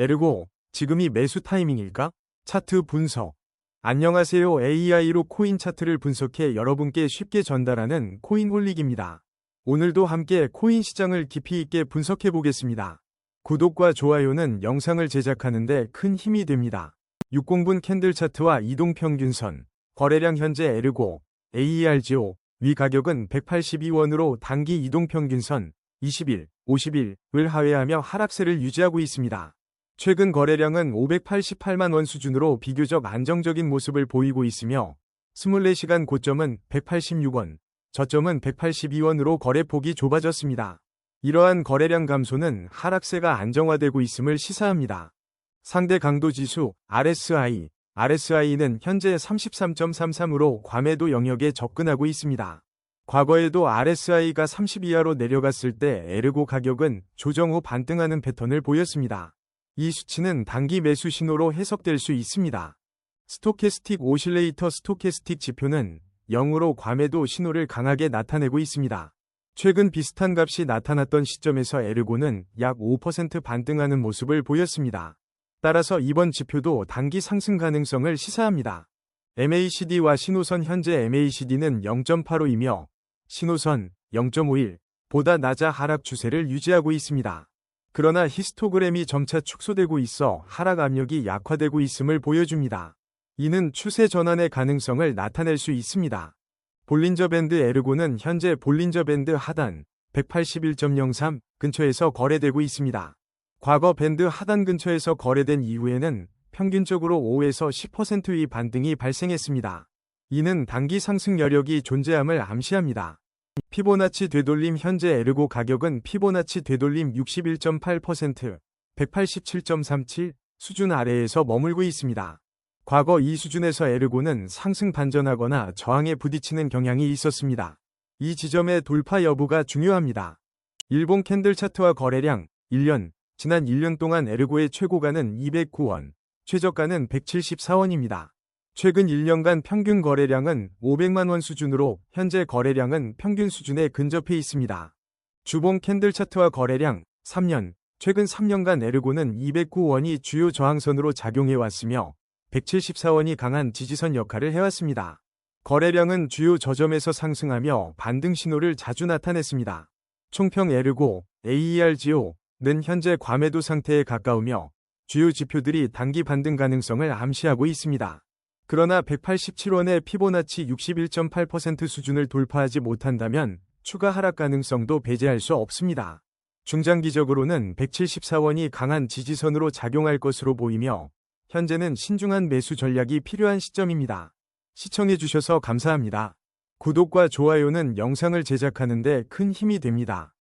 에르고, 지금이 매수 타이밍일까? 차트 분석. 안녕하세요. AI로 코인 차트를 분석해 여러분께 쉽게 전달하는 코인홀릭입니다. 오늘도 함께 코인 시장을 깊이 있게 분석해 보겠습니다. 구독과 좋아요는 영상을 제작하는데 큰 힘이 됩니다. 60분 캔들 차트와 이동평균선, 거래량 현재 에르고, AERGO, 위 가격은 182원으로 단기 이동평균선 20일, 50일을 하회하며 하락세를 유지하고 있습니다. 최근 거래량은 588만 원 수준으로 비교적 안정적인 모습을 보이고 있으며 24시간 고점은 186원, 저점은 182원으로 거래폭이 좁아졌습니다. 이러한 거래량 감소는 하락세가 안정화되고 있음을 시사합니다. 상대 강도 지수 RSI, RSI는 현재 33.33으로 과매도 영역에 접근하고 있습니다. 과거에도 RSI가 30 이하로 내려갔을 때 에르고 가격은 조정 후 반등하는 패턴을 보였습니다. 이 수치는 단기 매수 신호로 해석될 수 있습니다. 스토캐스틱 오실레이터 스토캐스틱 지표는 0으로 과매도 신호를 강하게 나타내고 있습니다. 최근 비슷한 값이 나타났던 시점에서 에르고는 약 5% 반등하는 모습을 보였습니다. 따라서 이번 지표도 단기 상승 가능성을 시사합니다. MACD와 신호선 현재 MACD는 0.85이며 신호선 0.51 보다 낮아 하락 추세를 유지하고 있습니다. 그러나 히스토그램이 점차 축소되고 있어 하락 압력이 약화되고 있음을 보여줍니다. 이는 추세 전환의 가능성을 나타낼 수 있습니다. 볼린저 밴드 에르고는 현재 볼린저 밴드 하단 181.03 근처에서 거래되고 있습니다. 과거 밴드 하단 근처에서 거래된 이후에는 평균적으로 5에서 10%의 반등이 발생했습니다. 이는 단기 상승 여력이 존재함을 암시합니다. 피보나치 되돌림 현재 에르고 가격은 피보나치 되돌림 61.8%, 187.37 수준 아래에서 머물고 있습니다. 과거 이 수준에서 에르고는 상승 반전하거나 저항에 부딪히는 경향이 있었습니다. 이 지점의 돌파 여부가 중요합니다. 일본 캔들 차트와 거래량 1년 지난 1년 동안 에르고의 최고가는 209원, 최저가는 174원입니다. 최근 1년간 평균 거래량은 500만 원 수준으로 현재 거래량은 평균 수준에 근접해 있습니다. 주봉 캔들 차트와 거래량 3년 최근 3년간 에르고는 209원이 주요 저항선으로 작용해 왔으며 174원이 강한 지지선 역할을 해왔습니다. 거래량은 주요 저점에서 상승하며 반등 신호를 자주 나타냈습니다. 총평 에르고 AERGO는 현재 과매도 상태에 가까우며 주요 지표들이 단기 반등 가능성을 암시하고 있습니다. 그러나 187원의 피보나치 61.8% 수준을 돌파하지 못한다면 추가 하락 가능성도 배제할 수 없습니다. 중장기적으로는 174원이 강한 지지선으로 작용할 것으로 보이며 현재는 신중한 매수 전략이 필요한 시점입니다. 시청해주셔서 감사합니다. 구독과 좋아요는 영상을 제작하는 데 큰 힘이 됩니다.